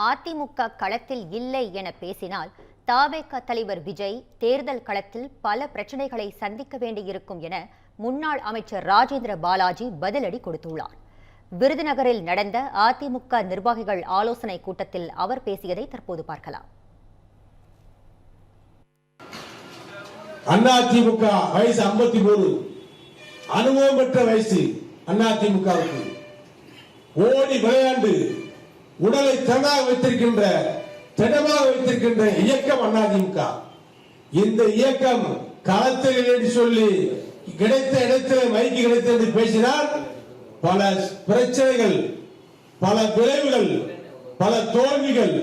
அதிமுக களத்தில் இல்லை என பேசினால் தாவேக தலைவர் விஜய் தேர்தல் களத்தில் பல பிரச்சனைகளை சந்திக்க வேண்டியிருக்கும் என முன்னாள் அமைச்சர் ராஜேந்திர பாலாஜி பதிலடி கொடுத்துள்ளார். விருதுநகரில் நடந்த அதிமுக நிர்வாகிகள் ஆலோசனை கூட்டத்தில் அவர் பேசியதை தற்போது பார்க்கலாம். அதிமுக வயசு 53 மூணு அனுபவம் பெற்ற வயசு அதிமுகவுக்கு ஓடி விளையாண்டு உடலை திறனாக வைத்திருக்கின்ற திடமாக வைத்திருக்கின்ற இயக்கம் அதிமுக இந்த இயக்கம் களத்தில் என்று சொல்லி கிடைத்த இடத்தில் மைக்கு கிடைத்தது என்று பேசினால் பல பிரச்சனைகள் பல விளைவுகள் பல தோல்விகள்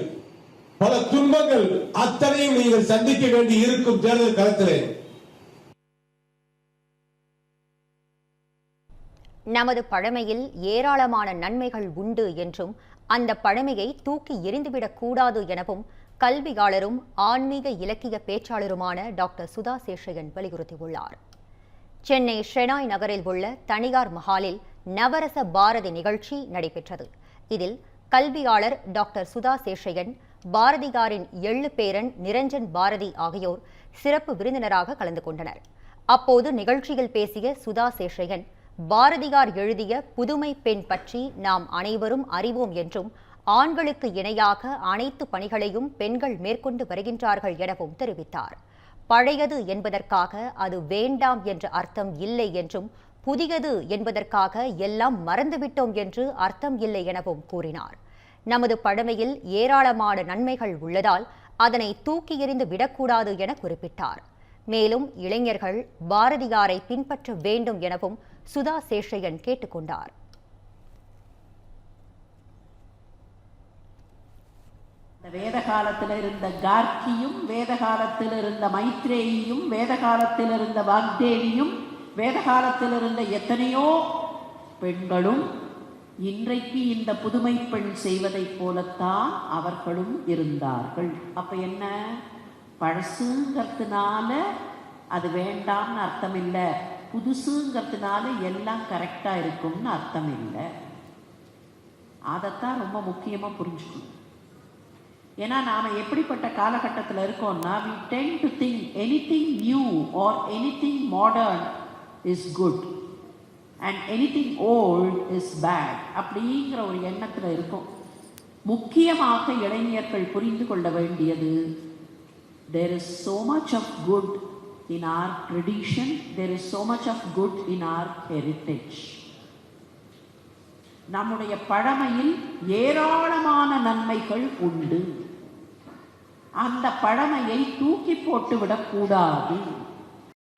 பல துன்பங்கள் அத்தனையும் நீங்கள் சந்திக்க வேண்டி இருக்கும் தேர்தல் களத்திலே. நமது பழமையில் ஏராளமான நன்மைகள் உண்டு என்றும் அந்த பழமையை தூக்கி எறிந்துவிடக் கூடாது எனவும் கல்வியாளரும் ஆன்மீக இலக்கிய பேச்சாளருமான டாக்டர் சுதா சேஷையன் வலியுறுத்தியுள்ளார். சென்னை ஷெனாய் நகரில் உள்ள தனியார் மஹாலில் நவரச பாரதி நிகழ்ச்சி நடைபெற்றது. இதில் கல்வியாளர் டாக்டர் சுதா சேஷையன் பாரதியாரின் எள்ளு பேரன் நிரஞ்சன் பாரதி ஆகியோர் சிறப்பு விருந்தினராக கலந்து கொண்டனர். அப்போது நிகழ்ச்சியில் பேசிய சுதா சேஷையன் பாரதியார் எழுதிய புதுமை பெண் பற்றி நாம் அனைவரும் அறிவோம் என்றும் ஆண்களுக்கு இணையாக அனைத்து பணிகளையும் பெண்கள் மேற்கொண்டு வருகின்றார்கள் எனவும் தெரிவித்தார். பழையது என்பதற்காக அது வேண்டாம் என்ற அர்த்தம் இல்லை என்றும் புதியது என்பதற்காக எல்லாம் மறந்துவிட்டோம் என்று அர்த்தம் இல்லை எனவும் கூறினார். நமது பழமையில் ஏராளமான நன்மைகள் உள்ளதால் அதனை தூக்கி எறிந்து விடக்கூடாது என குறிப்பிட்டார். மேலும் இளைஞர்கள் பாரதியாரை பின்பற்ற வேண்டும் எனவும் சுதா சேஷையன் கேட்டுக்கொண்டார். இந்த வேத காலத்தில் இருந்த கார்கியும் வேத காலத்தில் இருந்த மைத்ரேயியும் வேத காலத்தில் இருந்த வாக்தேவியும் வேத காலத்தில் இருந்த எத்தனையோ பெண்களும் இன்றைக்கு இந்த புதுமை பெண் செய்வதைப் போலத்தான் அவர்களும் இருந்தார்கள். அப்ப என்ன? பழசுங்கிறதுனால அது வேண்டாம்னு அர்த்தம் இல்லை. புதுசுங்கிறதுனால எல்லாம் கரெக்டாக இருக்கும்னு அர்த்தம் இல்லை. அதைத்தான் ரொம்ப முக்கியமாக புரிஞ்சுக்கணும். ஏன்னா நாம் எப்படிப்பட்ட காலகட்டத்தில் இருக்கோம்னா we anything new or anything modern is good and anything old is bad அப்படிங்கிற ஒரு எண்ணத்தில் இருக்கும். முக்கியமாக இளைஞர்கள் புரிந்து கொள்ள வேண்டியது there is so much of good in our tradition there is so much of good in our heritage நம்முடைய பழமையில் ஏராளமான நன்மைகள் உண்டு அந்த பழமையை தூக்கி போட்டு விடக்கூடாது